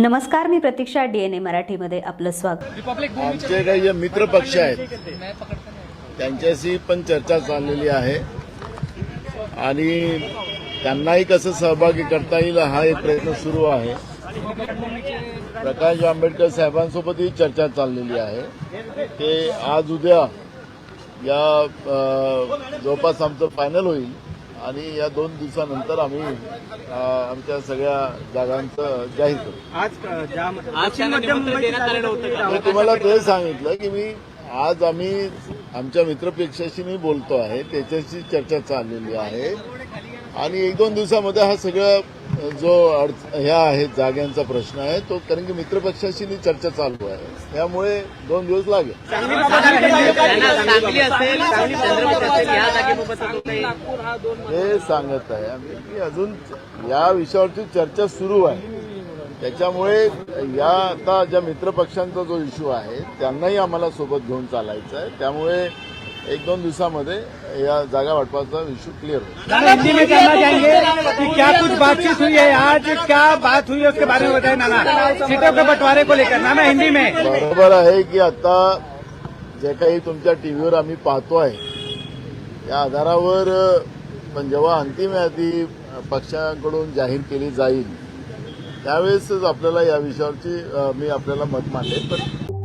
नमस्कार मी प्रतीक्षा डीएनए मराठीमध्ये आपलं स्वागत. रिपब्लिक आमचे काही जे मित्र पक्ष आहेत त्यांच्याशी पण चर्चा चाललेली आहे. आणि त्यांनाही कसं सहभागी करता येईल हा एक प्रयत्न सुरू आहे. प्रकाश आंबेडकर साहेबांसोबतही चर्चा चाललेली आहे. ते आज उद्या या जवळपास आमचं फायनल होईल. आणि या दोन दिवसानंतर आम्ही आमच्या सगळ्या जागांचं जाहीर करू. मी तुम्हाला ते सांगितलं की मी आज आम्ही आमच्या मित्रपेक्षाशी मी बोलतो आहे त्याच्याशी चर्चा चाललेली आहे. आणि एक दोन दिवसामध्ये हा सगळं जो अडच ह्या आहे जाग्यांचा प्रश्न आहे तो कारण की मित्रपक्षाशी चर्चा चालू आहे. त्यामुळे दोन दिवस लागेल. हे सांगत आहे. आम्ही की अजून या विषयावरची चर्चा सुरू आहे. त्याच्यामुळे या आता ज्या मित्रपक्षांचा जो इश्यू आहे त्यांनाही आम्हाला सोबत घेऊन चालायचं आहे. त्यामुळे एक दोन दिवसामध्ये या जागा वाटपाचा इश्यू क्लिअर होईल. हिंदी में जानना चाहेंगे कि क्या कुछ बातचीत हुई है? आज क्या बात हुई है उसके बारे में बताएं नाना। सीटों के बंटवारे को लेकर नाना हिंदी में। बरोबर आहे की आता जे काही तुमच्या टीव्हीवर आम्ही पाहतोय या आधारावर पण जेव्हा अंतिम यादी पक्षाकडून जाहीर केली जाईल त्यावेळेसच आपल्याला या विषयावरची मी आपल्याला मत मांडेल पण